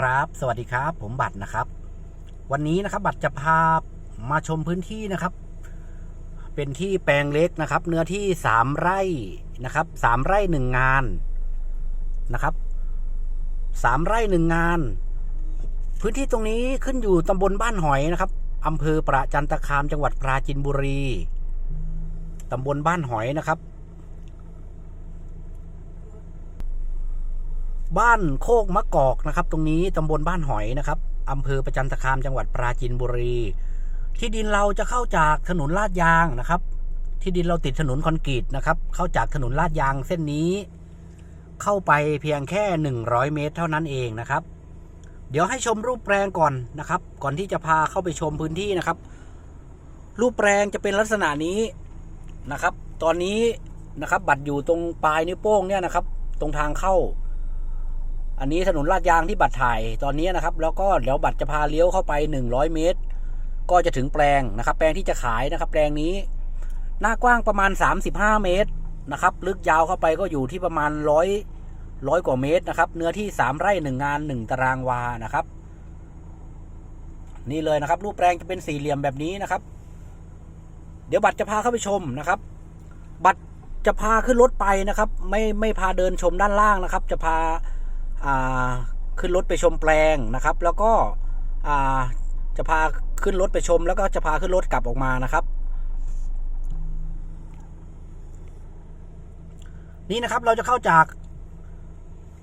ครับ สวัสดีครับ ผมบัตรนะครับ วันนี้นะครับ บัตรจะพามาชมพื้นที่นะครับ เป็นที่แปลงเล็กนะครับ เนื้อที่สามไร่นะครับสามไร่หนึ่งงานนะครับสามไร่หนึ่งงาน พื้นที่ตรงนี้ขึ้นอยู่ตำบลบ้านหอยนะครับอำเภอประจันตคามจังหวัดปราจินบุรีตำบลบ้านหอยนะครับ บ้านโคกมะกอกนะครับ ตรงนี้ตำบลบ้านหอยนะครับอำเภอประจันตคามจังหวัดปราจีนบุรี ที่ดินเราจะเข้าจากถนนลาดยางนะครับ ที่ดินเราติดถนนคอนกรีตนะครับ เข้าจากถนนลาดยางเส้นนี้ เข้าไปเพียงแค่ 100 เมตร เท่านั้นเองนะครับ เดี๋ยวให้ชมรูปแปลงก่อนนะครับ ก่อนที่จะพาเข้าไปชมพื้นที่นะครับ รูปแปลงจะเป็นลักษณะนี้นะครับ ตอนนี้นะครับ บัตรอยู่ตรงปลายนิ้วโป้งเนี่ยนะครับ ตรงทางเข้า อันนี้ถนนลาดยางที่บัตรถ่ายตอนนี้นะครับ แล้วก็เดี๋ยวบัตรจะพาเลี้ยวเข้าไป 100 เมตร ก็จะถึงแปลงนะครับ แปลงที่จะขายนะครับ แปลงนี้ หน้ากว้างประมาณ 35 เมตรนะครับ ลึกยาวเข้าไปก็อยู่ที่ประมาณร้อยร้อยกว่าเมตรนะครับ เนื้อที่ 3 ไร่หนึ่งงาน 1 ตารางวานะครับ นี่เลยนะครับ รูปแปลงจะเป็นสี่เหลี่ยมแบบนี้นะครับ เดี๋ยวบัตรจะพาเข้าไปชมนะครับ บัตรจะพาขึ้นรถไปนะครับ ไม่ไม่พาเดินชมด้านล่างนะครับ จะพา ขึ้นรถไปชมแปลงนะครับ แล้วก็จะพาขึ้นรถไปชม แล้วก็จะพาขึ้นรถกลับออกมานะครับ นี่นะครับเราจะเข้าจาก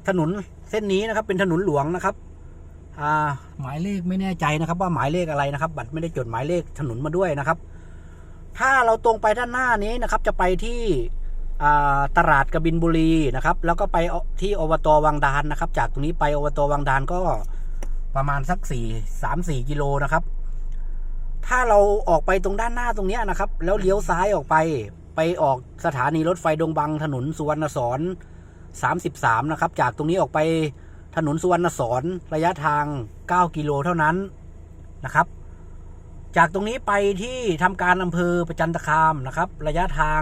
ถนนเส้นนี้นะครับ เป็นถนนหลวงนะครับหมายเลขไม่แน่ใจนะครับ ว่าหมายเลขอะไรนะครับ บัตรไม่ได้จดหมายเลขถนนมาด้วยนะครับ ถ้าเราตรงไปด้านหน้านี้นะครับ จะไปที่ ตลาดกบินบุรีนะครับ แล้วก็ไปที่อบตวังดานนะครับ จากตรงนี้ไปอบตวังดานก็ประมาณสักสี่สามสี่กิโลนะครับ ถ้าเราออกไปตรงด้านหน้าตรงนี้นะครับ แล้วเลี้ยวซ้ายออกไป ไปออกสถานีรถไฟดงบังถนนสุวรรณสอนสามสิบสามนะครับ จากตรงนี้ออกไปถนนสุวรรณสอนระยะทางเก้ากิโลเท่านั้นนะครับ จากตรงนี้ไปที่ทำการอำเภอประจันตคามนะครับ ระยะทาง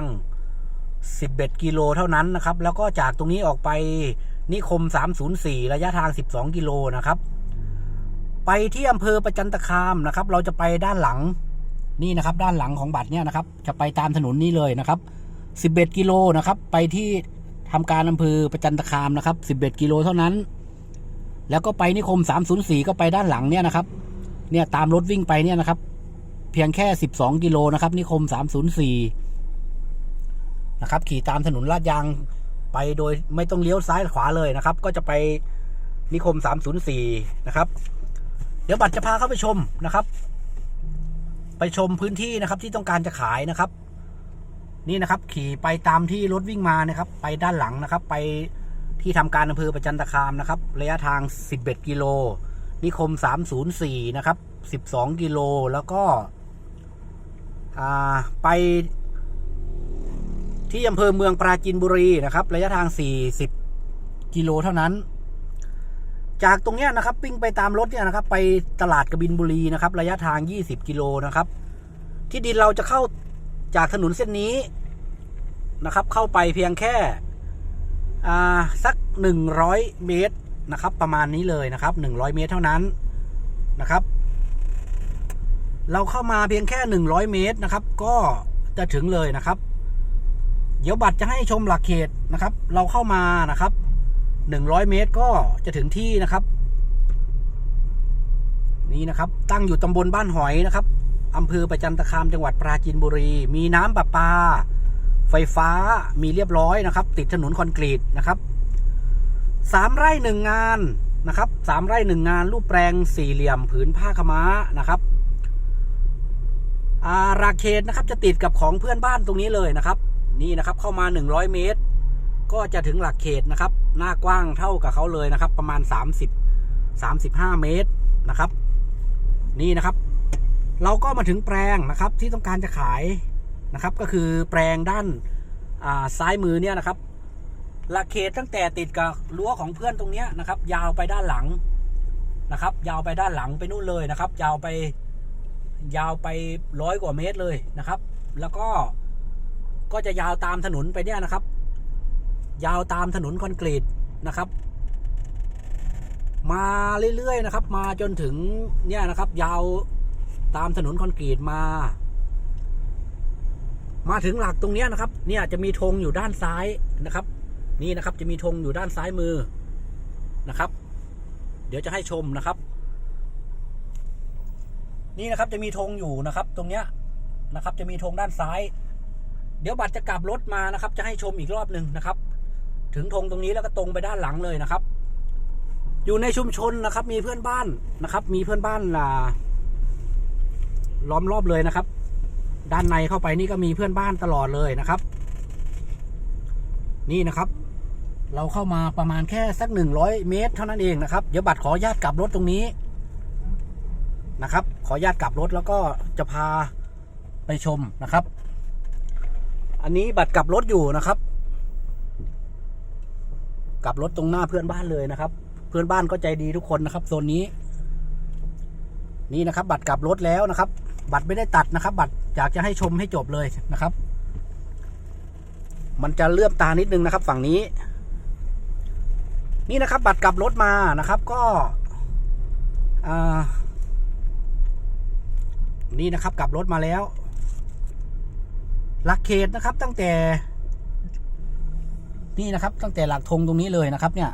11 กิโลเท่านั้นนะครับ แล้วก็จากตรงนี้ออกไปนิคม 304 ระยะทาง 12 กิโลนะครับ ไปที่อำเภอประจันตคามนะครับ เราจะไปด้านหลังนี่นะครับ ด้านหลังของบัตรเนี่ยนะครับ จะไปตามถนนนี้เลยนะครับ 11 กิโลนะครับ ไปที่ทำการอำเภอประจันตคามนะครับ 11 กิโลเท่านั้น แล้วก็ไปนิคม 304 ก็ไปด้านหลังเนี่ยนะครับ เนี่ยตามรถวิ่งไปเนี่ยนะครับ เพียงแค่ 12 กิโลนะครับ นิคม 304 นะครับ ขี่ตามถนนลาดยางไปโดยไม่ต้องเลี้ยวซ้ายขวาเลยนะครับ ก็จะไปนิคม 304 นะครับ เดี๋ยวบัตรจะพาเข้าไปชมนะครับ ไปชมพื้นที่นะครับที่ต้องการจะขายนะครับ นี่นะครับ ขี่ไปตามที่รถวิ่งมานะครับ ไปด้านหลังนะครับ ไปที่ทำการอำเภอประจันตคามนะครับ ระยะทาง 11 กิโล นิคม 304 นะครับ 12 กิโล แล้วก็ไป ที่อำเภอเมืองปราจีนบุรีนะครับ ระยะทาง 40 กิโลเท่านั้น จากตรงเนี้ยนะครับวิ่งไปตามรถเนี่ยนะครับ ไปตลาดกบินบุรีนะครับ ระยะทาง 20 กิโลนะครับ ที่ดินเราจะเข้าจากถนนเส้นนี้นะครับ เข้าไปเพียงแค่สัก 100 เมตรนะครับ ประมาณนี้เลยนะครับ 100 เมตรเท่านั้นนะครับ เราเข้ามาเพียงแค่ 100 เมตรนะครับ ก็จะถึงเลยนะครับ เดี๋ยวบัตรจะให้ชมหลักเขตนะครับ เราเข้ามานะครับ 100 เมตรก็จะถึงที่นะครับ นี่นะครับ ตั้งอยู่ตำบลบ้านหอยนะครับอำเภอประจันตคามจังหวัดปราจีนบุรี มีน้ำประปา ไฟฟ้ามีเรียบร้อยนะครับ ติดถนนคอนกรีตนะครับสามไร่หนึ่งงานนะครับสามไร่หนึ่งงาน รูปแปลงสี่เหลี่ยมผืนผ้าขม้านะครับอาราเขตนะครับจะติดกับของเพื่อนบ้านตรงนี้เลยนะครับ นี่นะครับเข้ามา 100 เมตร ก็จะถึงหลักเขตนะครับ หน้ากว้างเท่ากับเขาเลยนะครับ ประมาณ 30 35 เมตรนะครับ นี่นะครับ เราก็มาถึงแปลงนะครับที่ต้องการจะขายนะครับ ก็คือแปลงด้านาซ้ายมือเนี่ยนะครับหลักเขตตั้งแต่ติดกับรั้วของเพื่อนตรงเนี้ยนะครับ ยาวไปด้านหลังนะครับ ยาวไปด้านหลังไปนู่นเลยนะครับ ยาวไปยาวไปร้อยกว่าเมตรเลยนะครับ แล้วก็ ก็จะยาวตามถนนไปเนี่ยนะครับ ยาวตามถนนคอนกรีตนะครับ มาเรื่อยๆนะครับ มาจนถึงเนี่ยนะครับ ยาวตามถนนคอนกรีตมา มาถึงหลักตรงเนี้ยนะครับ เนี่ยจะมีธงอยู่ด้านซ้ายนะครับ นี่นะครับจะมีธงอยู่ด้านซ้ายมือนะครับ เดี๋ยวจะให้ชมนะครับ นี่นะครับจะมีธงอยู่นะครับ ตรงเนี้ยนะครับ จะมีธงด้านซ้าย เดี๋ยวบัตรจะกลับรถมานะครับ จะให้ชมอีกรอบหนึ่งนะครับ ถึงธงตรงนี้แล้วก็ตรงไปด้านหลังเลยนะครับ อยู่ในชุมชนนะครับ มีเพื่อนบ้านนะครับ มีเพื่อนบ้านล่ะล้อมรอบเลยนะครับ ด้านในเข้าไปนี่ก็มีเพื่อนบ้านตลอดเลยนะครับ นี่นะครับ เราเข้ามาประมาณแค่สักหนึ่งร้อยเมตร เท่านั้นเองนะครับ เดี๋ยวบัตรขออนุญาตกลับรถตรงนี้นะครับ ขออนุญาตกลับรถแล้วก็จะพาไปชมนะครับ อันนี้บัตรกลับรถอยู่นะครับ กลับรถตรงหน้าเพื่อนบ้านเลยนะครับ เพื่อนบ้านก็ใจดีทุกคนนะครับโซนนี้ นี่นะครับ บัตรกลับรถแล้วนะครับ บัตรไม่ได้ตัดนะครับ บัตรอยากจะให้ชมให้จบเลยนะครับ มันจะเลื่อมตานิดนึงนะครับ ฝั่งนี้ นี่นะครับ บัตรกลับรถมานะครับ ก็อ่านี่นะครับ กลับรถมาแล้ว หลักเขตนะครับตั้งแต่นี่นะครับ ตั้งแต่หลักธงตรงนี้เลยนะครับ เนี่ย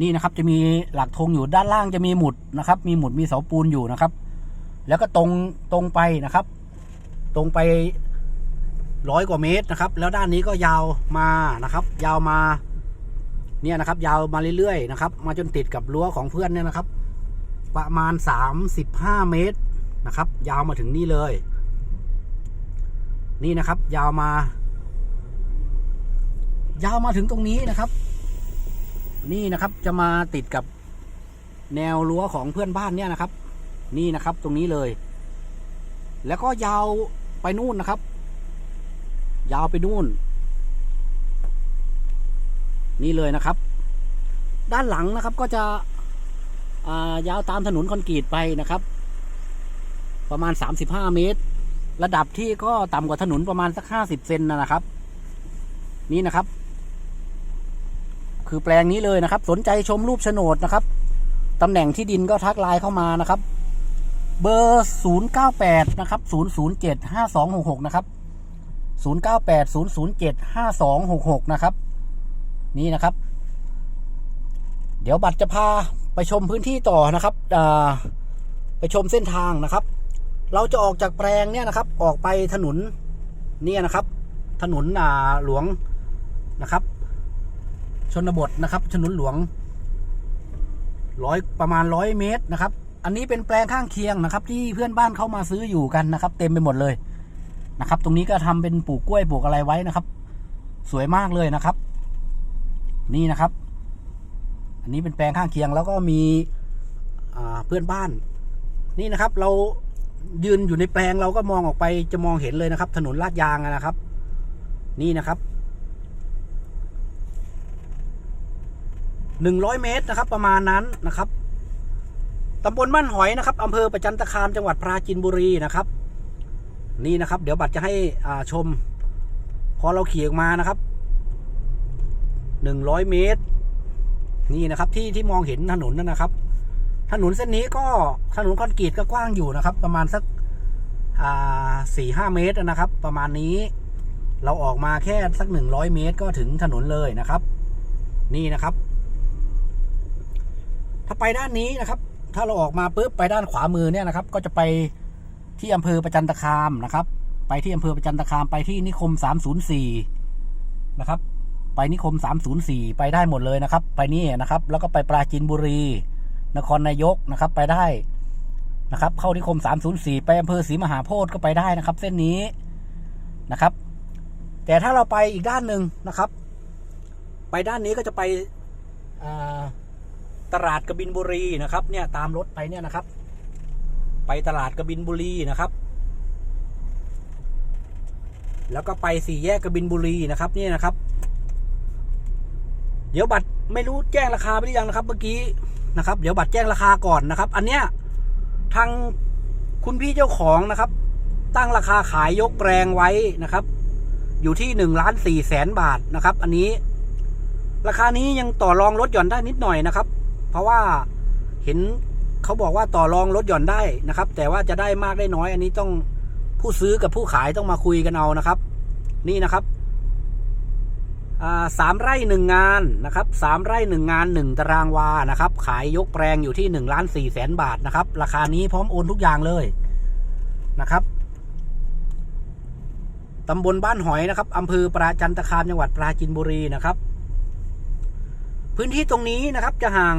นี่นะครับจะมีหลักธงอยู่ด้านล่างจะมีหมุดนะครับ มีหมุดมีเสาปูนอยู่นะครับ แล้วก็ตรงตรงไปนะครับ ตรงไปร้อยกว่าเมตรนะครับ แล้วด้านนี้ก็ยาวมานะครับ ยาวมา เนี่ยนะครับ ยาวมาเรื่อยๆนะครับ มาจนติดกับรั้วของเพื่อนเนี่ยนะครับ ประมาณสามสิบห้าเมตรนะครับ ยาวมาถึงนี่เลย นี่นะครับ ยาวมา ยาวมาถึงตรงนี้นะครับ นี่นะครับจะมาติดกับแนวรั้วของเพื่อนบ้านเนี่ยนะครับ นี่นะครับตรงนี้เลย แล้วก็ยาวไปนู่นนะครับ ยาวไปนู่น นี่เลยนะครับ ด้านหลังนะครับก็จะายาวตามถนนคอนกรีตไปนะครับ ประมาณ 35 เมตร ระดับที่ก็ต่ำกว่าถนนประมาณสัก50เซนนะนะครับ นี่นะครับ คือแปลงนี้เลยนะครับ สนใจชมรูปโฉนดนะครับตำแหน่งที่ดินก็ทักไลน์เข้ามานะครับ เบอร์ 098 นะครับ 007 5266 นะครับ 098 007 5266 นะครับ นี่นะครับ เดี๋ยวบัตรจะพาไปชมพื้นที่ต่อนะครับไปชมเส้นทางนะครับ เราจะออกจากแปลงเนี่ยนะครับ ออกไปถนนเนี่ยนะครับ ถนนอ่าหลวงนะครับ ชนบทนะครับถนนหลวงร้อยประมาณร้อยเมตรนะครับ อันนี้เป็นแปลงข้างเคียงนะครับ ที่เพื่อนบ้านเข้ามาซื้ออยู่กันนะครับ เต็มไปหมดเลยนะครับ ตรงนี้ก็ทำเป็นปลูกกล้วยปลูกอะไรไว้นะครับ สวยมากเลยนะครับ นี่นะครับ อันนี้เป็นแปลงข้างเคียงแล้วก็มีเพื่อนบ้าน นี่นะครับ เรา ยืนอยู่ในแปลงเราก็มองออกไปจะมองเห็นเลยนะครับ ถนนลาดยางนะครับ นี่นะครับหนึ่งร้อยเมตรนะครับ ประมาณนั้นนะครับตำบลบ้านหอยนะครับอำเภอประจันตคามจังหวัดปราจีนบุรีนะครับ นี่นะครับ เดี๋ยวบัตรจะให้อ่าชม พอเราขี่ออกมานะครับหนึ่งร้อยเมตร นี่นะครับที่ที่มองเห็นถนนนั่นนะครับ ถนนเส้นนี้ก็ถนนคอนกรีตก็กว้างอยู่นะครับ ประมาณสักอ่าสี่ห้าเมตรนะครับ ประมาณนี้เราออกมาแค่สักหนึ่งร้อยเมตรก็ถึงถนนเลยนะครับ นี่นะครับ ถ้าไปด้านนี้นะครับ ถ้าเราออกมาปุ๊บไปด้านขวามือเนี่ยนะครับ ก็จะไปที่อำเภอประจันตคามนะครับ ไปที่อำเภอประจันตคามไปที่นิคม 304 นะครับ ไปนิคม 304 ไปได้หมดเลยนะครับ ไปนี่นะครับ แล้วก็ไปปราจีนบุรี นครนายกนะครับไปได้นะครับ เข้านิคม 304 ไปอำเภอศรีมหาโพธิ์ก็ไปได้นะครับ เส้นนี้นะครับ แต่ถ้าเราไปอีกด้านหนึ่งนะครับ ไปด้านนี้ก็จะไปตลาดกบินบุรีนะครับ เนี่ยตามรถไปเนี่ยนะครับ ไปตลาดกบินบุรีนะครับ แล้วก็ไปสี่แยกกบินบุรีนะครับนี่นะครับ เดี๋ยวบัตรไม่รู้แจ้งราคาไปหรือยังนะครับ เมื่อกี้ นะครับ เดี๋ยวบัตรแจ้งราคาก่อนนะครับ อันเนี้ยทางคุณพี่เจ้าของนะครับ ตั้งราคาขายยกแปลงไว้นะครับ อยู่ที่หนึ่งล้านสี่แสนบาทนะครับ อันนี้ ราคานี้ยังต่อรองลดหย่อนได้นิดหน่อยนะครับ เพราะว่าเห็นเขาบอกว่าต่อรองลดหย่อนได้นะครับ แต่ว่าจะได้มากได้น้อย อันนี้ต้องผู้ซื้อกับผู้ขายต้องมาคุยกันเอานะครับ นี่นะครับ สามไร่หนึ่งงานนะครับสามไร่หนึ่งงานหนึ่งตารางวานะครับ ขายยกแปลงอยู่ที่หนึ่งล้านสี่แสนบาทนะครับ ราคานี้พร้อมโอนทุกอย่างเลยนะครับตำบลบ้านหอยนะครับอำเภอปราจันตคามจังหวัดปราจินบุรีนะครับ พื้นที่ตรงนี้นะครับจะห่าง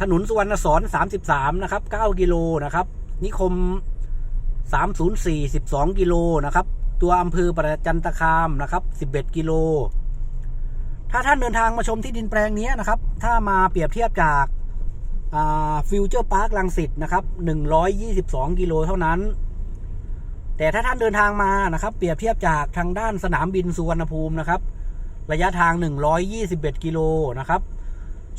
ถนนสุวรรณสอน33 นะครับ 9 กิโลนะครับ นิคม 304 12 กิโลนะครับ ตัวอำเภอปราจันตคามนะครับ 11 กิโล ถ้าท่านเดินทางมาชมที่ดินแปลงนี้นะครับ ถ้ามาเปรียบเทียบจากฟิวเจอร์พาร์คลังสิตนะครับ 122 กิโลเท่านั้น แต่ถ้าท่านเดินทางมานะครับ เปรียบเทียบจากทางด้านสนามบินสุวรรณภูมินะครับ ระยะทาง 121 กิโลนะครับ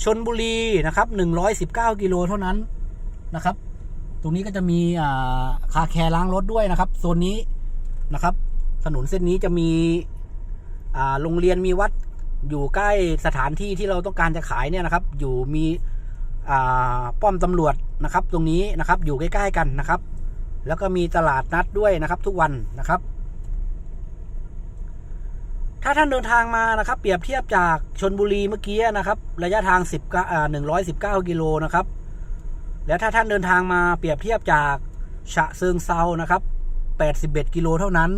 ชนบุรีนะครับ 119 กิโลเท่านั้นนะครับ ตรงนี้ก็จะมีอ่าคาแคร์ล้างรถด้วยนะครับ โซนนี้นะครับ ถนนเส้นนี้จะมีโรงเรียนมีวัดอยู่ใกล้สถานที่ที่เราต้องการจะขายเนี่ยนะครับ อยู่มีป้อมตำรวจนะครับ ตรงนี้นะครับอยู่ใกล้ๆกันนะครับ แล้วก็มีตลาดนัดด้วยนะครับ ทุกวันนะครับ ถ้าท่านเดินทางมานะครับ เปรียบเทียบจากชนบุรีเมื่อกี้นะครับ ระยะทาง10อ่า119กิโลนะครับ แล้วถ้าท่านเดินทางมาเปรียบเทียบจากฉะเซิงเซานะครับ81กิโลเท่านั้น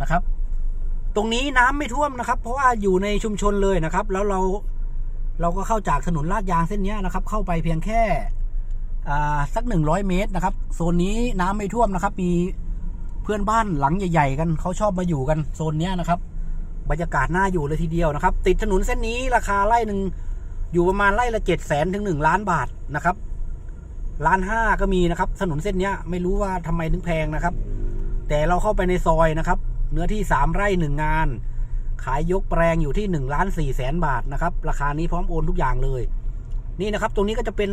นะครับ ตรงนี้น้ำไม่ท่วมนะครับ เพราะว่าอยู่ในชุมชนเลยนะครับ แล้วเราเราก็เข้าจากถนนลาดยางเส้นนี้นะครับ เข้าไปเพียงแค่อ่าสัก100เมตรนะครับโซนนี้น้ำไม่ท่วมนะครับ มีเพื่อนบ้านหลังใหญ่ๆ กันเขาชอบมาอยู่กันโซนนี้นะครับ บรรยากาศน่าอยู่เลยทีเดียวนะครับ ติดถนนเส้นนี้ราคาไร่หนึ่งอยู่ประมาณไร่ละเจ็ดแสนถึงหนึ่งล้านบาทนะครับล้านห้าก็มีนะครับ ถนนเส้นนี้ไม่รู้ว่าทำไมถึงแพงนะครับ แต่เราเข้าไปในซอยนะครับ เนื้อที่สามไร่หนึ่งาน ขายยกแปลงอยู่ที่หนึ่งล้านสี่แสนบาทนะครับ ราคานี้พร้อมโอนทุกอย่างเลย นี่นะครับ ตรงนี้ก็จะเป็น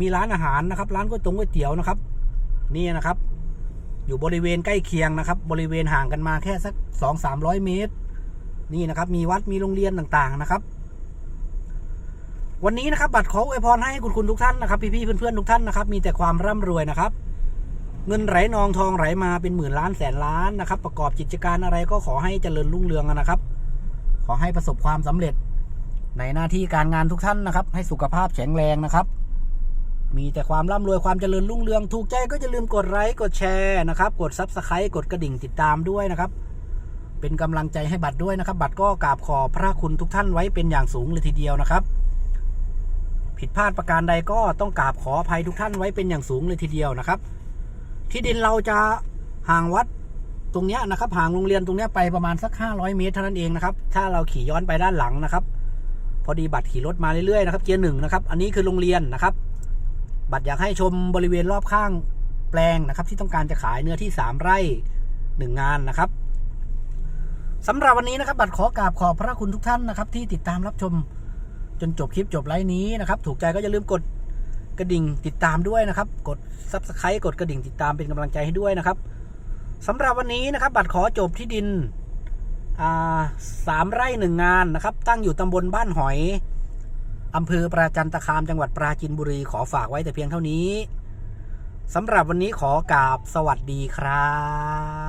มีร้านอาหารนะครับ ร้านก๋วยตงก๋วยเตี๋ยวนะครับ นี่นะครับ อยู่บริเวณใกล้เคียงนะครับ บริเวณห่างกันมาแค่สักสองสามร้อยเมตร นี่นะครับ มีวัดมีโรงเรียนต่างๆนะครับ วันนี้นะครับ บัตรขออวยพรให้คุณคุณทุกท่านนะครับ พี่ๆเพื่อนๆทุกท่านนะครับ มีแต่ความร่ำรวยนะครับ เงินไหลนองทองไหลมาเป็นหมื่นล้านแสนล้านนะครับ ประกอบกิจการอะไรก็ขอให้เจริญรุ่งเรืองนะครับ ขอให้ประสบความสำเร็จ ในหน้าที่การงานทุกท่านนะครับ ให้สุขภาพแข็งแรงนะครับ มีแต่ความร่ำรวยความเจริญรุ่งเรือง ถูกใจก็อย่าลืมกดไลค์กดแชร์นะครับ กดซับสไครต์กดกระดิ่งติดตามด้วยนะครับ เป็นกำลังใจให้บัตรด้วยนะครับ บัตรก็กราบขอพระคุณทุกท่านไว้เป็นอย่างสูงเลยทีเดียวนะครับผิดพลาดประการใดก็ต้องกราบขออภัยทุกท่านไว้เป็นอย่างสูงเลยทีเดียวนะครับ ที่ดินเราจะห่างวัดตรงเนี้ยนะครับ ห่างโรงเรียนตรงเนี้ยไปประมาณสัก 500 เมตรเท่านั้นเองนะครับ ถ้าเราขี่ย้อนไปด้านหลังนะครับ พอดีบัตรขี่รถมาเรื่อยๆนะครับ เกียร์หนึ่งนะครับ อันนี้คือโรงเรียนนะครับ บัตรอยากให้ชมบริเวณรอบข้างแปลงนะครับ ที่ต้องการจะขายเนื้อที่ 3 ไร่หนึ่งงานนะครับสำหรับวันนี้นะครับ บัตรขอกราบขอบพระคุณทุกท่านนะครับ ที่ติดตามรับชมจนจบคลิปจบไลฟ์นี้นะครับ ถูกใจก็อย่าลืมกด กระดิ่งติดตามด้วยนะครับ กดซับสไครต์กดกระดิ่งติดตามเป็นกำลังใจให้ด้วยนะครับสำหรับวันนี้นะครับ บัตรขอจบที่ดินสามไร่หนึ่งงานนะครับ ตั้งอยู่ตำบลบ้านหอยอำเภอปราจันตคามจังหวัดปราจีนบุรีขอฝากไว้แต่เพียงเท่านี้สำหรับวันนี้ขอกราบสวัสดีครับ